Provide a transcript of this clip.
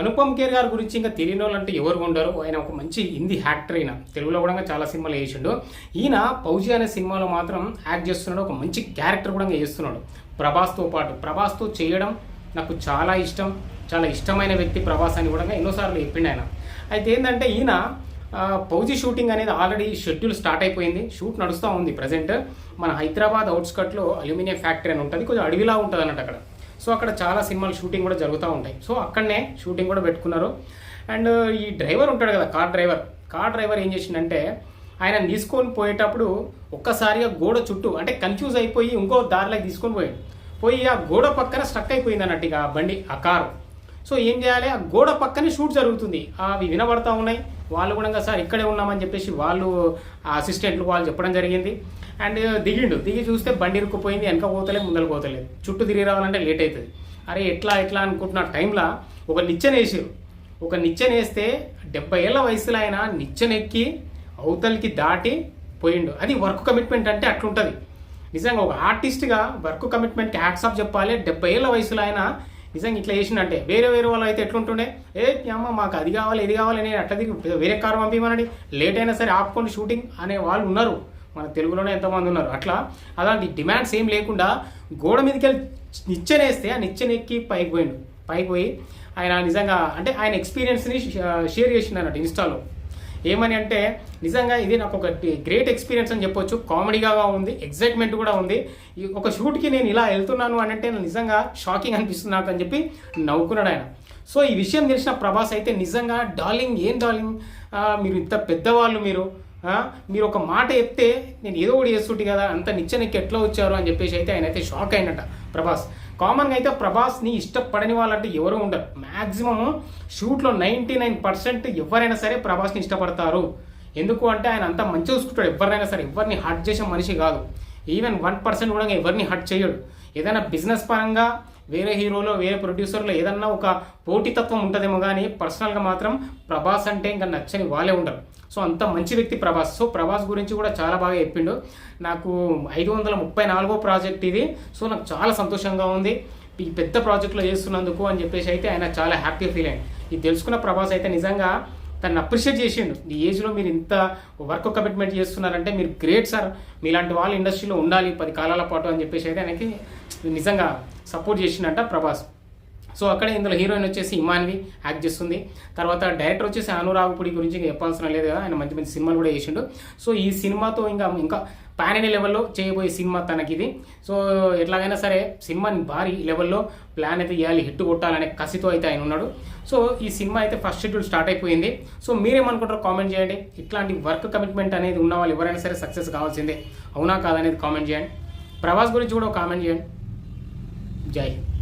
అనుపమ్ ఖేర్ గారి గురించి ఇంకా తెలియని వాళ్ళు అంటే ఎవరు ఉండరు. ఆయన ఒక మంచి హిందీ యాక్టర్ అయిన తెలుగులో కూడా చాలా సినిమాలు వేసిండు. ఈయన పౌజీ అనే సినిమాలో మాత్రం యాక్ట్ చేస్తున్నాడు. ఒక మంచి క్యారెక్టర్ కూడా చేస్తున్నాడు. ప్రభాస్తో పాటు. ప్రభాస్తో చేయడం నాకు చాలా ఇష్టం. చాలా ఇష్టమైన వ్యక్తి ప్రభాస్ అని కూడా ఎన్నోసార్లు చెప్పిండు ఆయన. అయితే ఏంటంటే ఈయన పౌజీ షూటింగ్ అనేది ఆల్రెడీ షెడ్యూల్ స్టార్ట్ అయిపోయింది. షూట్ నడుస్తూ ఉంది ప్రజెంట్. మన హైదరాబాద్ అవుట్స్కట్లో అల్యూమినియం ఫ్యాక్టరీ అని ఉంటుంది. కొంచెం అడవిలా ఉంటుంది అన్నట్టు అక్కడ. సో అక్కడ చాలా సినిమాలు షూటింగ్ కూడా జరుగుతూ ఉంటాయి. సో అక్కడనే షూటింగ్ కూడా పెట్టుకున్నారు. అండ్ ఈ డ్రైవర్ ఉంటాడు కదా కార్ డ్రైవర్. కార్ డ్రైవర్ ఏం చేసిండంటే ఆయన తీసుకొని పోయేటప్పుడు ఒక్కసారిగా గోడ చుట్టూ అంటే కన్ఫ్యూజ్ అయిపోయి ఇంకో దారిలోకి తీసుకొని పోయాడు. పోయి ఆ గోడ పక్కన స్ట్రక్ అయిపోయింది అన్నట్టు ఇక ఆ బండి ఆ కారు. సో ఏం చేయాలి? ఆ గోడ పక్కనే షూట్ జరుగుతుంది. అవి వినబడతా ఉన్నాయి. వాళ్ళు కూడా సార్ ఇక్కడే ఉన్నామని చెప్పేసి వాళ్ళు ఆ అసిస్టెంట్లు వాళ్ళు చెప్పడం జరిగింది. అండ్ దిగిండు. దిగి చూస్తే బండి ఇరుక్కుపోయింది వెనక పోతలేదు ముందర పోతలేదు చుట్టూ తిరిగి రావాలంటే లేట్ అవుతుంది. అరే ఎట్లా ఎట్లా అనుకుంటున్న టైంలో ఒక నిచ్చెన వేసారు ఒక నిచ్చెన వేస్తే డెబ్బై ఏళ్ళ వయసులో ఆయన నిచ్చెన ఎక్కి అవతలికి దాటి పోయిండు. అది వర్క్ కమిట్మెంట్ అంటే అట్లుంటుంది. నిజంగా ఒక ఆర్టిస్ట్గా వర్క్ కమిట్మెంట్కి హ్యాట్సాప్ చెప్పాలి. డెబ్బై ఏళ్ళ వయసులో ఆయన నిజంగా ఇట్లా చేసిండంటే వేరే వేరే వాళ్ళు అయితే ఎట్లుంటుండే? ఏ అమ్మ మాకు అది కావాలి ఇది కావాలి నేను అట్లా దిగి వేరే కారు పంపించమనండి లేట్ అయినా సరే ఆపుకోండి షూటింగ్ అనే వాళ్ళు ఉన్నారు. మన తెలుగులోనే ఎంతమంది ఉన్నారు. అట్లా అలాంటి డిమాండ్స్ ఏం లేకుండా గోడ మీదకి వెళ్ళి నిచ్చెనేస్తే ఆ నిచ్చెన ఎక్కి పైకి పోయిండు. పైకి పోయి ఆయన నిజంగా అంటే ఆయన ఎక్స్పీరియన్స్ని షేర్ చేసిండు అన్నట్టు ఇన్స్టాలో. ఏమని అంటే నిజంగా ఇది నాకు ఒక గ్రేట్ ఎక్స్పీరియన్స్ అని చెప్పొచ్చు. కామెడీగా ఉంది ఎగ్జైట్మెంట్ కూడా ఉంది. ఈ ఒక షూట్కి నేను ఇలా వెళ్తున్నాను అని అంటే నిజంగా షాకింగ్ అనిపిస్తుంది నాకు అని చెప్పి నవ్వుకున్నాడు ఆయన. సో ఈ విషయం తెలిసిన ప్రభాస్ అయితే నిజంగా డార్లింగ్ ఏం డార్లింగ్ మీరు ఇంత పెద్దవాళ్ళు మీరు. మీరు ఒక మాట చెప్తే నేను ఏదో ఒకటి చేస్తుంటే కదా అంత నిచ్చెనకి ఎట్లా వచ్చారు అని చెప్పేసి అయితే ఆయన అయితే షాక్ అయినట్ట ప్రభాస్. కామన్గా అయితే ప్రభాస్ని ఇష్టపడని వాళ్ళంటే ఎవరు ఉండరు. మ్యాక్సిమం షూట్లో నైంటీ నైన్ పర్సెంట్ ఎవరైనా సరే ప్రభాస్ని ఇష్టపడతారు. ఎందుకు అంటే ఆయన అంత మంచి చూసుకుంటాడు. ఎవరినైనా సరే ఎవరిని హర్ట్ చేసే మనిషి కాదు. ఈవెన్ వన్ పర్సెంట్ కూడా ఎవరిని హర్ట్ చేయడు. ఏదైనా బిజినెస్ పరంగా వేరే హీరోలో వేరే ప్రొడ్యూసర్లో ఏదన్నా ఒక పోటీతత్వం ఉంటుందేమో కానీ పర్సనల్గా మాత్రం ప్రభాస్ అంటే ఇంకా నచ్చని వాళ్ళే ఉండరు. సో అంత మంచి వ్యక్తి ప్రభాస్. సో ప్రభాస్ గురించి కూడా చాలా బాగా చెప్పిండు. నాకు ఐదు వందల ముప్పై నాలుగో ప్రాజెక్ట్ ఇది. సో నాకు చాలా సంతోషంగా ఉంది. ఈ పెద్ద ప్రాజెక్ట్లో చేస్తున్నందుకు అని చెప్పేసి అయితే ఆయన చాలా హ్యాపీ ఫీల్ అయ్యింది ఇది తెలుసుకున్న ప్రభాస్ అయితే నిజంగా తను అప్రిషియేట్ చేసిండు. ఈ ఏజ్లో మీరు ఇంత వర్క్ కమిట్మెంట్ చేస్తున్నారంటే మీరు గ్రేట్ సార్ మీలాంటి వాళ్ళు ఇండస్ట్రీలో ఉండాలి పది కాలాల పాటు అని చెప్పేసి అయితే ఆయనకి నిజంగా సపోర్ట్ చేసిండంట ప్రభాస్. సో అక్కడే ఇందులో హీరోయిన్ వచ్చేసి ఇమాన్వి యాక్ట్ చేస్తుంది. తర్వాత డైరెక్టర్ వచ్చేసి అనురాగపుడి గురించి ఇంకా చెప్పాల్సిన లేదు కదా ఆయన మంచి మంచి సినిమాలు కూడా చేసిండు. సో ఈ సినిమాతో ఇంకా ఇంకా పాన్ లెవెల్లో చేయబోయే సినిమా తనకి ఇది సో ఎట్లాగైనా సరే సినిమాని భారీ లెవెల్లో ప్లాన్ అయితే ఇవ్వాలి హిట్ కొట్టాలనే కసితో అయితే ఆయన ఉన్నాడు. సో ఈ సినిమా అయితే ఫస్ట్ షెడ్యూల్ స్టార్ట్ అయిపోయింది. సో మీరేమనుకుంటారో కామెంట్ చేయండి. ఇట్లాంటి వర్క్ కమిట్మెంట్ అనేది ఉన్న వాళ్ళు ఎవరైనా సరే సక్సెస్ కావాల్సిందే. అవునా కాదనేది కామెంట్ చేయండి. ప్రభాస్ గురించి కూడా కామెంట్ చేయండి. జై హింద్.